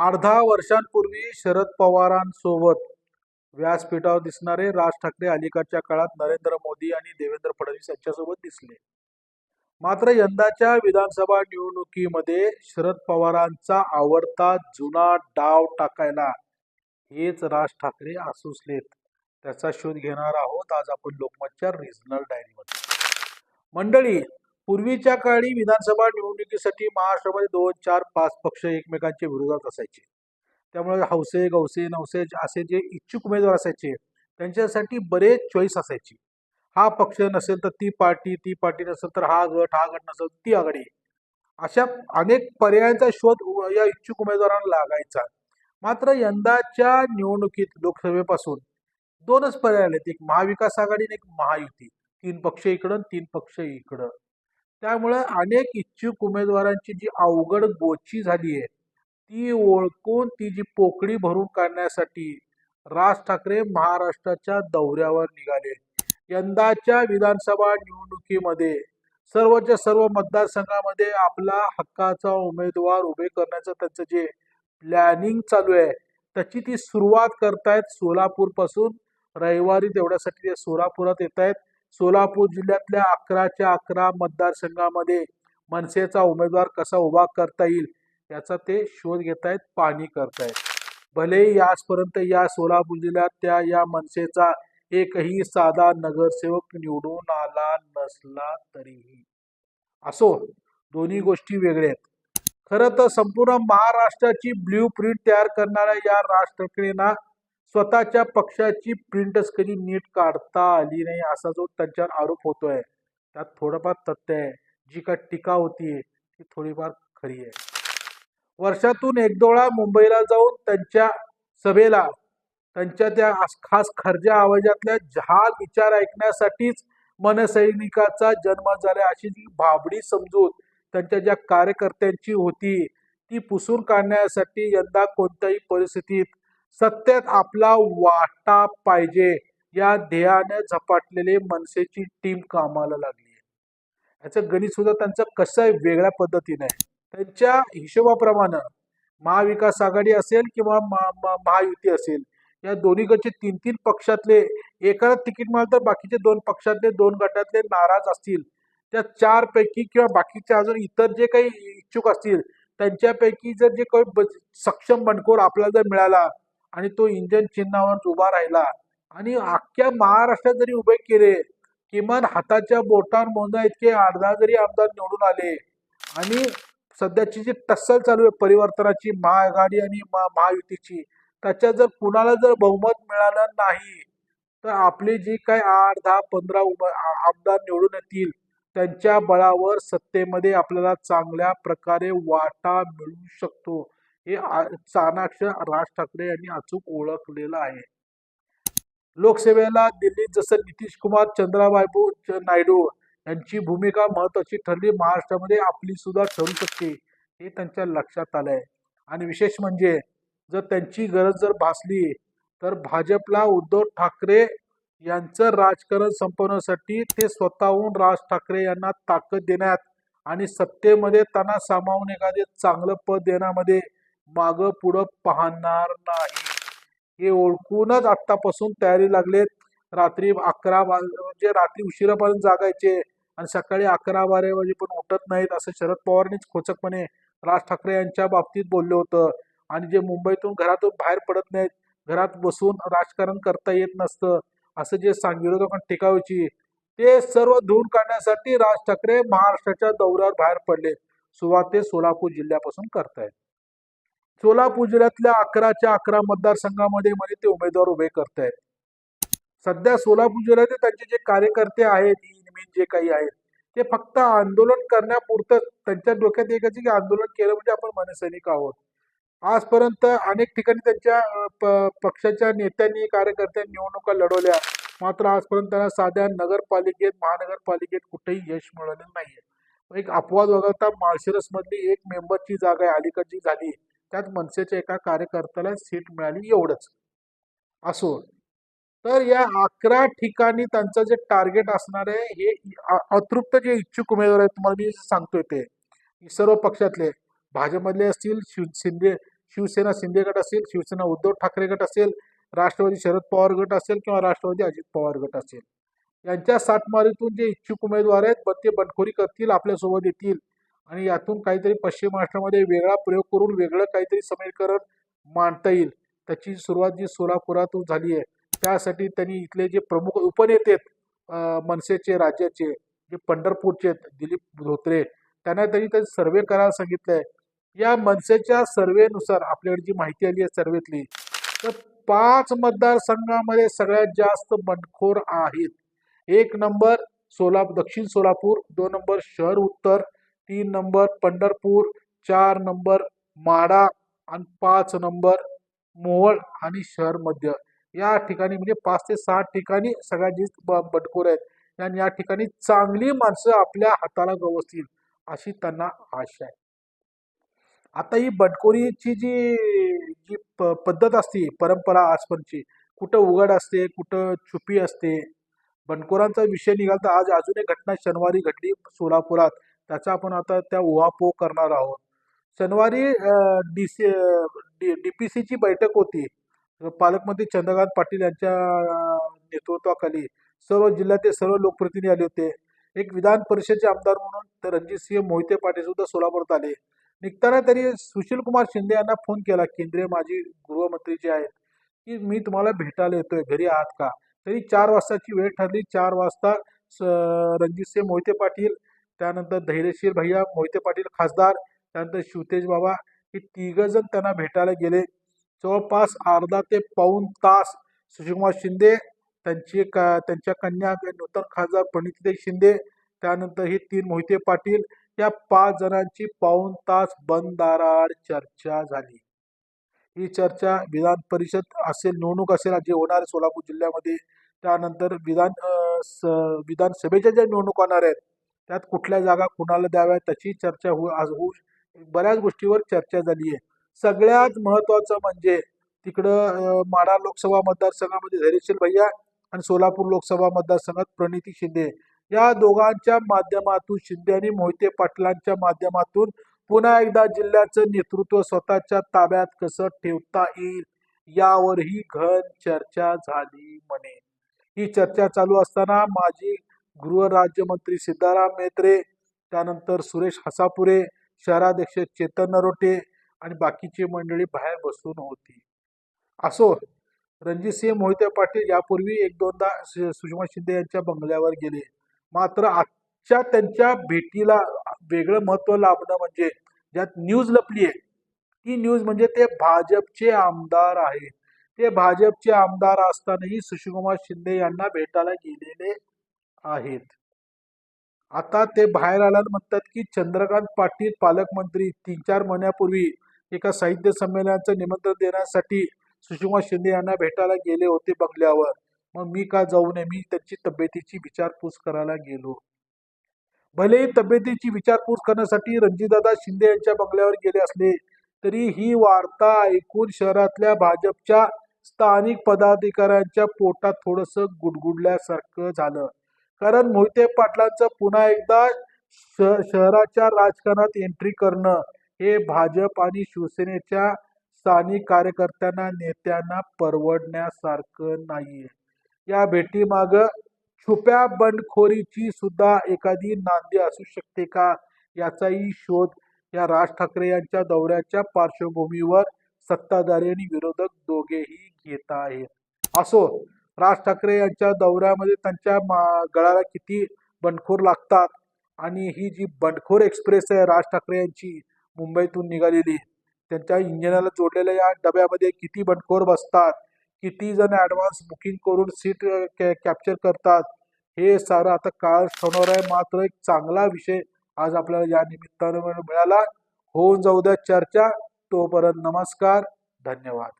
अर्धा वर्षांपूर्वी शरद पवारांसोबत व्यासपीठावर दिसणारे राज ठाकरे अलीकडच्या काळात नरेंद्र मोदी आणि देवेंद्र फडणवीस यांच्यासोबत दिसले. मात्र यंदाच्या विधानसभा निवडणुकीमध्ये शरद पवारांचा आवडता जुना डाव टाकायला हेच राज ठाकरे आसुसलेत. त्याचा शोध घेणार आहोत आज आपण लोकमतच्या रिजनल डायरीमध्ये मंडळी पूर्वीच्या काळी विधानसभा निवडणुकीसाठी महाराष्ट्रामध्ये दोन चार पाच पक्ष एकमेकांच्या विरोधात असायचे. त्यामुळे हौसे गौसे नवसे असे जे इच्छुक उमेदवार असायचे त्यांच्यासाठी बरेच चॉईस असायची. हा पक्ष नसेल तर ती पार्टी ती पार्टी नसेल तर हा गट हा गट नसेल ती आघाडी. अशा अनेक पर्यायांचा शोध या इच्छुक उमेदवारांना लागायचा. मात्र यंदाच्या निवडणुकीत लोकसभेपासून दोनच पर्याय आलेत. एक महाविकास आघाडी आणि एक महायुती. तीन पक्ष इकडं तीन पक्ष इकडं. त्यामुळे अनेक इच्छुक उमेदवारांची जी अवघड गोची झाली आहे ती ओळखून ती जी पोकळी भरून काढण्यासाठी राज ठाकरे महाराष्ट्राच्या दौऱ्यावर निघाले. यंदाच्या विधानसभा निवडणुकीमध्ये सर्वच्या सर्व मतदारसंघामध्ये आपला हक्काचा उमेदवार उभे करण्याचं त्यांचं जे प्लॅनिंग चालू आहे त्याची ती सुरुवात करतायत सोलापूरपासून. रविवारी तेवढ्यासाठी ते सोलापुरात येत आहेत सोलापूर जिल्ह्यातल्या अकराच्या अकरा मतदारसंघामध्ये मनसेचा उमेदवार कसा उभा करता येईल याचा ते शोध घेत आहेत पाहणी करतायत. भलेही आजपर्यंत या सोलापूर जिल्ह्यात त्या या मनसेचा एकही साधा नगरसेवक निवडून आला नसला तरीही. असो दोन्ही गोष्टी वेगळ्या आहेत. खरं तर संपूर्ण महाराष्ट्राची ब्ल्यू प्रिंट तयार करणाऱ्या या राज ठाकरेंना स्वतःच्या पक्षाची प्रिंटच कधी नीट काढता आली नाही असा जो त्यांच्यावर आरोप होतोय त्यात थोडंफार तथ्य आहे. जी का टीका होती ती थोडीफार खरी आहे. वर्षातून एकदोळा मुंबईला जाऊन त्यांच्या सभेला त्यांच्या त्या खास खर्जा आवाजातल्या जहाल विचार ऐकण्यासाठीच मनसैनिकाचा जन्म झाला अशी जी भाबडी समजूत त्यांच्या ज्या कार्यकर्त्यांची होती ती पुसून काढण्यासाठी यंदा कोणत्याही परिस्थितीत सत्यात आपला वाटा पाहिजे. या ध्येयाने झपाटलेले मनसेची टीम कामाला लागली आहे. याचं गणित सुद्धा त्यांचं कसं आहे वेगळ्या पद्धतीने आहे. त्यांच्या हिशोबाप्रमाणे महाविकास आघाडी असेल किंवा महायुती असेल या दोन्हीकडचे तीन तीन पक्षातले एकाला तिकीट मिळालं तर बाकीचे दोन पक्षातले दोन गटातले नाराज असतील. त्या चार पैकी किंवा बाकीचे अजून इतर जे काही इच्छुक असतील त्यांच्यापैकी जर जे काही सक्षम बंडखोर आपल्याला जर मिळाला आणि तो इंजन चिन्हावर उभा राहिला. आणि अख्ख्या महाराष्ट्रात जरी उभे केले किमान हाताच्या बोटांवर मोजा इतके अर्धा जरी आमदार निवडून आले आणि सध्याची जी टस्सल चालू आहे परिवर्तनाची महाआघाडी आणि महायुतीची त्याच्यात जर कुणाला जर बहुमत मिळालं नाही तर आपली जी काय आठ दहा पंधरा आमदार निवडून येतील त्यांच्या बळावर सत्तेमध्ये आपल्याला चांगल्या प्रकारे वाटा मिळू शकतो. हे चाणाक्ष राज ठाकरे यांनी अचूक ओळखलेलं आहे. लोकसेवेला दिल्लीत जसं नितीश कुमार चंद्राबाबू नायडू यांची भूमिका महत्वाची ठरली महाराष्ट्रामध्ये आपली सुद्धा ठरू शकते हे त्यांच्या लक्षात आलंय. आणि विशेष म्हणजे जर त्यांची गरज जर भासली तर भाजपला उद्धव ठाकरे यांचं राजकारण संपवण्यासाठी ते स्वतःहून राज ठाकरे यांना ताकद देण्यात आणि सत्तेमध्ये त्यांना सामावून एखादे चांगलं पद देण्यामध्ये मागं पुढं पाहणार नाही. हे ओळखूनच आत्तापासून तयारी लागलेत. रात्री अकरा वाज म्हणजे रात्री उशिरापर्यंत जागायचे आणि सकाळी अकरा बारा वाजे पण उठत नाहीत असं शरद पवारांनीच खोचकपणे राज ठाकरे यांच्या बाबतीत बोललं होतं. आणि जे मुंबईतून घरातून बाहेर पडत नाहीत घरात बसून राजकारण करता येत नसतं असं जे सांग विरोधकांना टिकावची ते सर्व धुवून काढण्यासाठी राज ठाकरे महाराष्ट्राच्या दौऱ्यावर बाहेर पडले सुरुवात ते सोलापूर जिल्ह्यापासून करतायत. सोलापूर जिल्ह्यातल्या अकराच्या अकरा मतदारसंघामध्ये मध्ये ते उमेदवार उभे करतायत. सध्या सोलापूर जिल्ह्यातले त्यांचे जे कार्यकर्ते आहेत जे काही आहेत ते फक्त आंदोलन करण्यापुरतं त्यांच्या डोक्यात एकच की आंदोलन केलं म्हणजे आपण मनसैनिक आहोत. आजपर्यंत अनेक ठिकाणी त्यांच्या प- पक्षाच्या नेत्यांनी कार्यकर्त्यांनी निवडणुका लढवल्या. मात्र आजपर्यंत त्यांना साध्या नगरपालिकेत महानगरपालिकेत कुठेही यश मिळालेलं नाहीये. एक अपवाद वगळता माळशिरसमधली एक मेंबरची जागा आहे अलीकडची झाली. त्यात मनसेच्या एका कार्यकर्त्याला सीट मिळाली एवढंच. असो तर या अकरा ठिकाणी त्यांचं जे टार्गेट असणार आहे हे अतृप्त जे इच्छुक उमेदवार आहेत तुम्हाला मी सांगतोय ते. सर्व पक्षातले. भाजपमधले असतील शिव शिंदे शिवसेना शिंदे गट असेल शिवसेना उद्धव ठाकरे गट असेल राष्ट्रवादी शरद पवार गट असेल किंवा राष्ट्रवादी अजित पवार गट असेल. यांच्या सातमारीतून जे इच्छुक उमेदवार आहेत ते बंडखोरी करतील आपल्यासोबत येतील. आणि यातून काहीतरी पश्चिम महाराष्ट्रामध्ये वेगळा प्रयोग करून वेगळं काहीतरी समीकरण मांडता येईल. त्याची सुरुवात जी सोलापुरातून झाली आहे त्यासाठी त्यांनी इथले जे प्रमुख उपनेते आहेत मनसेचे राज्याचे जे पंढरपूरचे आहेत दिलीप धोत्रे त्यांना त्यांनी त्यांनी सर्वे करायला सांगितलंय. या मनसेच्या सर्वेनुसार आपल्याकडे जी माहिती आली आहे सर्वेतली तर पाच मतदारसंघामध्ये सगळ्यात जास्त बंडखोर आहेत. एक नंबर सोलापूर दक्षिण सोलापूर दोन नंबर शहर उत्तर तीन नंबर पंढरपूर चार नंबर माडा आणि पाच नंबर मोहोळ आणि शहर मध्य. या ठिकाणी म्हणजे पाच ते सात ठिकाणी सगळ्यात जास्त ब- आहेत आणि या ठिकाणी चांगली माणसं आपल्या हाताला गवसतील अशी त्यांना आशा आहे. आता ही बटकोरीची जी जी प- पद्धत असते परंपरा आजपर्यंतची कुठं उघड असते कुठं छुपी असते बंडखोरांचा विषय निघाला तर आज अजून एक घटना शनिवारी घडली सोलापुरात. त्याचा आपण आता त्या उहापोह करणार आहोत. शनिवारी डी सी डी पी सीची बैठक होती. पालकमंत्री चंद्रकांत पाटील यांच्या नेतृत्वाखाली सर्व जिल्ह्यातील सर्व लोकप्रतिनिधी आले होते. एक विधान परिषदेचे आमदार म्हणून तर रणजितसिंह मोहिते पाटील सुद्धा सोलापुरात आले. निघताना तरी सुशील कुमार शिंदे यांना फोन केला केंद्रीय माजी गृहमंत्री जे आहेत की मी तुम्हाला भेटायला येतोय घरी आहात का? तरी चार वाजताची वेळ ठरली. चार वाजता स- रणजितसिंह मोहिते पाटील त्यानंतर धैर्यशील भैया मोहिते पाटील खासदार त्यानंतर शिवतेज बाबा हे तिघजण त्यांना भेटायला गेले. जवळपास अर्धा ते पाऊन तास सुशीलकुमार शिंदे त्यांची का त्यांच्या कन्या नूतन खासदार प्रणितीताई शिंदे त्यानंतर हे तीन मोहिते पाटील या पाच जणांची पाऊन तास बंदाराड चर्चा झाली. ही चर्चा विधान परिषद असेल निवडणूक असेल जे होणार आहे सोलापूर जिल्ह्यामध्ये त्यानंतर विधान स- विधानसभेच्या ज्या निवडणूक होणार आहेत त्यात कुठल्या जागा कुणाला द्याव्या त्याची चर्चा हो आज होऊ बऱ्याच गोष्टीवर चर्चा झाली आहे. सगळ्यात महत्त्वाचं म्हणजे तिकडं माढा लोकसभा मतदारसंघामध्ये धैर्यशील भैया आणि सोलापूर लोकसभा मतदारसंघात प्रणिती शिंदे. या दोघांच्या माध्यमातून शिंदे आणि मोहिते पाटलांच्या माध्यमातून पुन्हा एकदा जिल्ह्याचं नेतृत्व स्वतःच्या ताब्यात कसं ठेवता येईल यावरही घन चर्चा झाली म्हणे. ही चर्चा चालू असताना माजी गृहराज्यमंत्री सिद्धाराम मेत्रे त्यानंतर सुरेश हसापुरे शहराध्यक्ष चेतन नरोटे आणि बाकीची मंडळी बाहेर बसून होती. असो रणजितसिंह मोहिते पाटील यापूर्वी एक दोनदा सुषमा शिंदे यांच्या बंगल्यावर गेले. मात्र आजच्या त्यांच्या भेटीला वेगळं महत्त्व लाभणं म्हणजे ज्यात न्यूज लपली आहे ती न्यूज म्हणजे ते भाजपचे आमदार आहेत. ते भाजपचे आमदार असतानाही सुषमा शिंदे यांना भेटायला गेलेले आहेत. आता ते बाहेर आल्यानं म्हणतात की चंद्रकांत पाटील पालकमंत्री तीन चार महिन्यापूर्वी एका साहित्य संमेलनाचं निमंत्रण देण्यासाठी सुषमा शिंदे यांना भेटायला गेले होते बंगल्यावर. मग मी का जाऊ नये? मी त्यांची तब्येतीची विचारपूस करायला गेलो. भलेही तब्येतीची विचारपूस करण्यासाठी रणजितदादा शिंदे यांच्या बंगल्यावर गेले असले तरी ही वार्ता ऐकून शहरातल्या भाजपच्या स्थानिक पदाधिकाऱ्यांच्या पोटात थोडंसं गुडगुडल्यासारखं झालं. कारण मोहिते पाटलांचं पुन्हा एकदा श- शहराच्या राजकारणात एंट्री करणं हे भाजप आणि शिवसेनेच्या स्थानिक कार्यकर्त्यांना नेत्यांना परवडण्यासारखं नाहीये. या भेटीमागं छुप्या बंडखोरीची सुद्धा एखादी नांदी असू शकते का याचाही शोध या राज ठाकरे यांच्या दौऱ्याच्या पार्श्वभूमीवर सत्ताधारी आणि विरोधक दोघेही घेत आहेत. असो राज ठाकरे यांच्या दौऱ्यामध्ये त्यांच्या मा- गळाला किती बंडखोर लागतात आणि ही जी बंडखोर एक्सप्रेस आहे राज ठाकरे यांची मुंबईतून निघालेली त्यांच्या इंजिनाला जोडलेल्या या डब्यामध्ये किती बंडखोर बसतात किती जण ॲडव्हान्स बुकिंग करून सीट कॅप्चर करतात हे सारं आता काळ ठरवणार आहे. मात्र एक चांगला विषय आज आपल्याला या निमित्तानं मिळाला. होऊन जाऊ द्या चर्चा. तोपर्यंत नमस्कार. धन्यवाद.